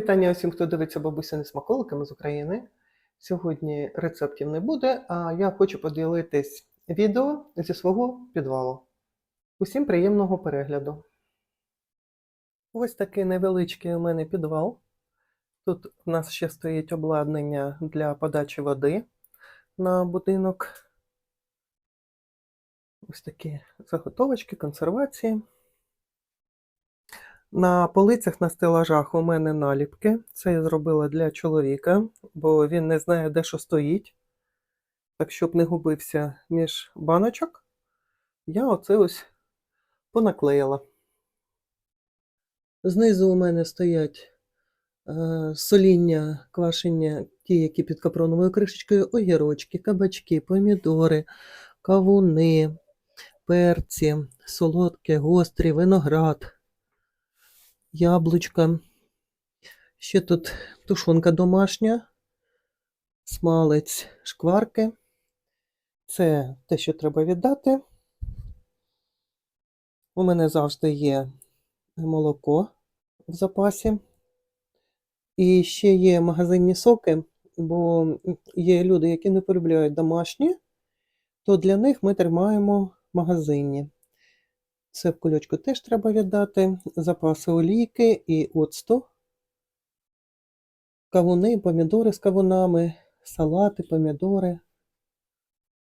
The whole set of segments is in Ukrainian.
вітання усім, хто дивиться бабусяни смаколиками з України. Сьогодні рецептів не буде, а я хочу поділитись відео зі свого підвалу. Усім приємного перегляду. Ось такий невеличкий у мене підвал. Тут у нас ще стоїть обладнання для подачі води на будинок. Ось такі заготовочки, консервації. На полицях на стелажах у мене наліпки. Це я зробила для чоловіка, бо він не знає, де що стоїть. Так, щоб не губився між баночок, я оце ось понаклеїла. Знизу у мене стоять е, соління, квашення, ті, які під капроновою кришечкою, огірочки, кабачки, помідори, кавуни, перці, солодке, гострі, виноград яблучка. Ще тут тушонка домашня, смалець, шкварки. Це те, що треба віддати. У мене завжди є молоко в запасі. І ще є магазинні соки, бо є люди, які не полюбляють домашні, то для них ми тримаємо магазинні. Це в кульочку теж треба віддати. Запаси олійки і оцту. Кавуни, помідори з кавунами, салати, помідори.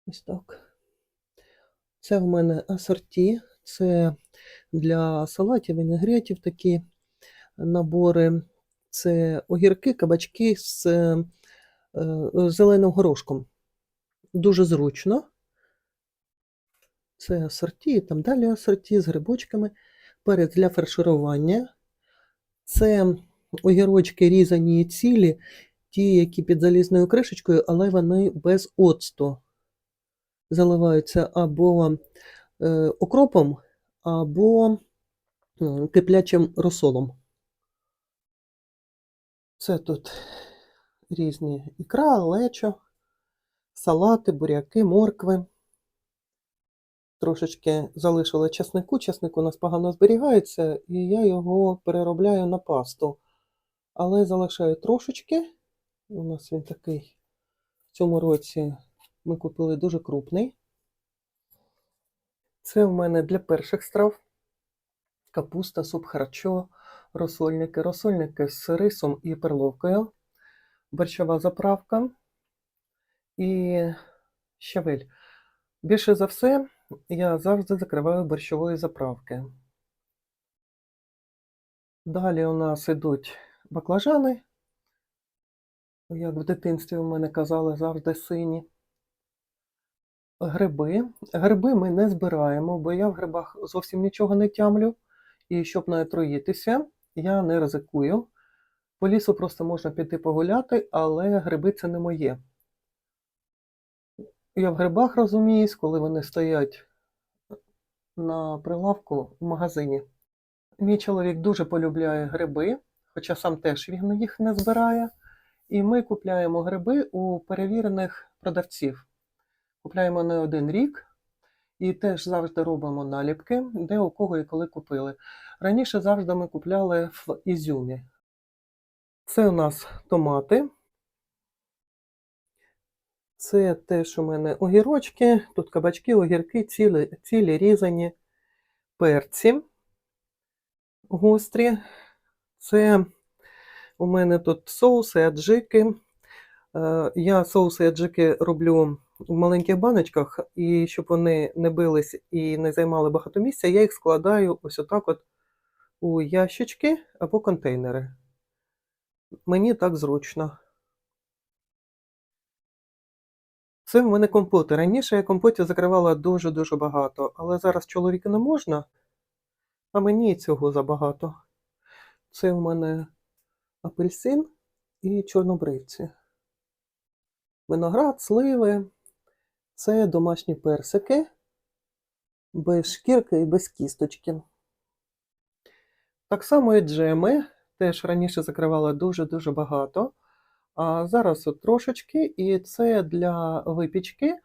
Ось так. Це в мене асорті. Це для салатів, вінегретів такі набори. Це огірки, кабачки з е, зеленим горошком. Дуже зручно. Це асорті, і там далі асорті з грибочками. Перець для фарширування. Це огірочки різані цілі, ті, які під залізною кришечкою, але вони без оцту. Заливаються або е, окропом, або киплячим розсолом. Це тут різні ікра, лечо, салати, буряки, моркви. Трошечки залишила часнику. Часник у нас погано зберігається, і я його переробляю на пасту. Але залишаю трошечки. У нас він такий в цьому році ми купили дуже крупний. Це в мене для перших страв. Капуста, суп харчо, розсольники, розсольники з рисом і перловкою, борщова заправка і щавель. Більше за все, я завжди закриваю борщової заправки. Далі у нас йдуть баклажани. Як в дитинстві у мене казали, завжди сині. Гриби. Гриби ми не збираємо, бо я в грибах зовсім нічого не тямлю. І щоб не отруїтися, я не ризикую. По лісу просто можна піти погуляти, але гриби це не моє. Я в грибах розуміюсь, коли вони стоять на прилавку в магазині. Мій чоловік дуже полюбляє гриби, хоча сам теж він їх не збирає. І ми купляємо гриби у перевірених продавців. Купляємо не один рік і теж завжди робимо наліпки, де у кого і коли купили. Раніше завжди ми купляли в Ізюмі. Це у нас томати. Це теж у мене огірочки, тут кабачки, огірки, цілі, цілі різані перці гострі. Це у мене тут соуси, аджики. Е, Я соуси аджики роблю в маленьких баночках, і щоб вони не бились і не займали багато місця, я їх складаю ось отак от у ящички або контейнери. Мені так зручно. Це в мене компоти. Раніше я компотів закривала дуже-дуже багато, але зараз чоловіку не можна, а мені цього забагато. Це в мене апельсин і чорнобривці. Виноград, сливи. Це домашні персики, без шкірки і без кісточки. Так само і джеми. Теж раніше закривала дуже-дуже багато. А зараз трошечки, і це для випічки,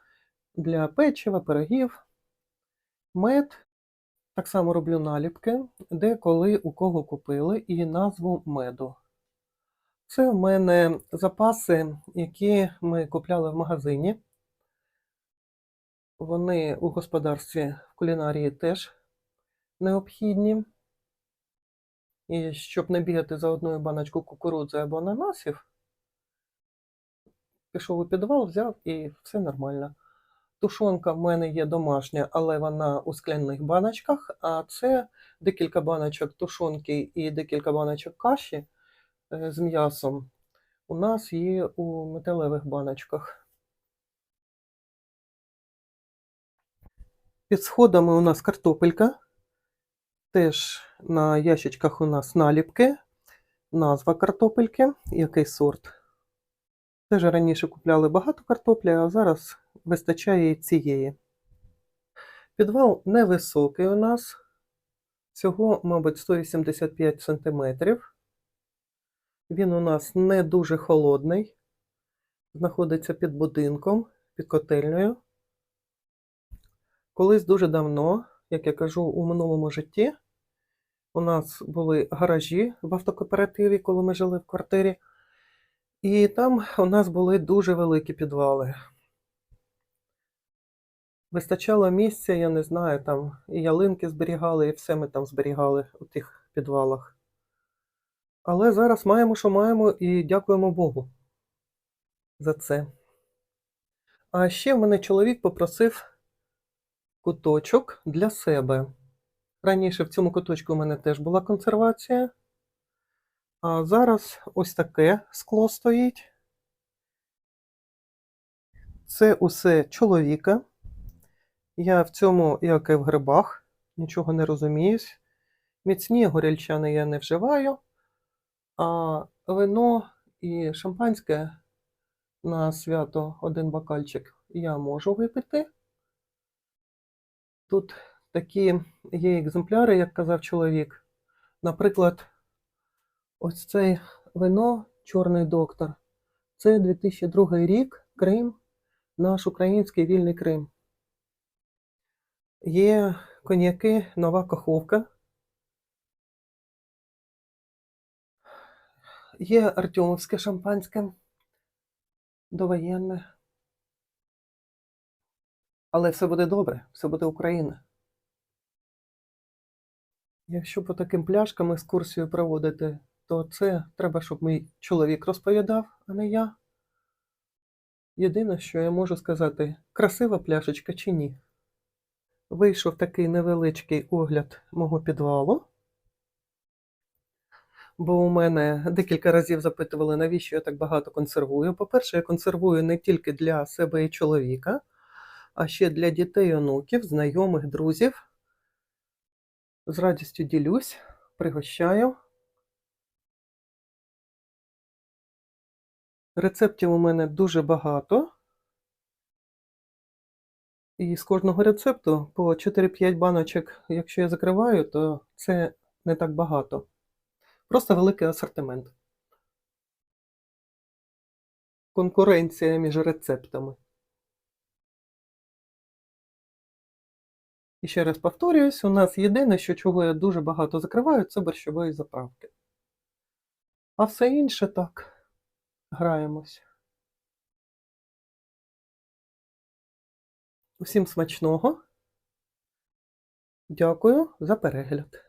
для печива, пирогів, мед. Так само роблю наліпки, де коли у кого купили, і назву меду. Це в мене запаси, які ми купляли в магазині. Вони у господарстві в кулінарії теж необхідні. І щоб не бігати за одною баночку кукурудзи або ананасів, пішов у підвал, взяв і все нормально. Тушонка в мене є домашня, але вона у скляних баночках, а це декілька баночок тушонки і декілька баночок каші е, з м'ясом у нас є у металевих баночках. Під сходами у нас картопелька. Теж на ящичках у нас наліпки, назва картопельки, який сорт. Теж раніше купляли багато картоплі, а зараз вистачає цієї. Підвал невисокий у нас. Всього, мабуть, 185 см. Він у нас не дуже холодний. Знаходиться під будинком, під котельнею. Колись дуже давно, як я кажу, у минулому житті, у нас були гаражі в автокооперативі, коли ми жили в квартирі. І там у нас були дуже великі підвали. Вистачало місця, я не знаю, там і ялинки зберігали, і все ми там зберігали у тих підвалах. Але зараз маємо, що маємо, і дякуємо Богу за це. А ще в мене чоловік попросив куточок для себе. Раніше в цьому куточку у мене теж була консервація. А зараз ось таке скло стоїть. Це усе чоловіка. Я в цьому, як і в грибах, нічого не розуміюсь. Міцні горільчани я не вживаю, а вино і шампанське на свято один бокальчик я можу випити. Тут такі є екземпляри, як казав чоловік. Наприклад, ось це вино Чорний доктор. Це 2002 рік Крим, наш український вільний Крим. Є коньяки Нова Каховка. Є Артемовське шампанське довоєнне. Але все буде добре, все буде Україна. Якщо по таким пляшкам екскурсію проводити, то це треба, щоб мій чоловік розповідав, а не я. Єдине, що я можу сказати, красива пляшечка чи ні. Вийшов такий невеличкий огляд мого підвалу. Бо у мене декілька разів запитували, навіщо я так багато консервую. По-перше, я консервую не тільки для себе і чоловіка, а ще для дітей, онуків, знайомих, друзів. З радістю ділюсь, пригощаю. Рецептів у мене дуже багато. І з кожного рецепту по 4-5 баночок, якщо я закриваю, то це не так багато. Просто великий асортимент. Конкуренція між рецептами. І ще раз повторююсь, у нас єдине, що чого я дуже багато закриваю, це борщової заправки. А все інше так, граємось. Усім смачного. Дякую за перегляд.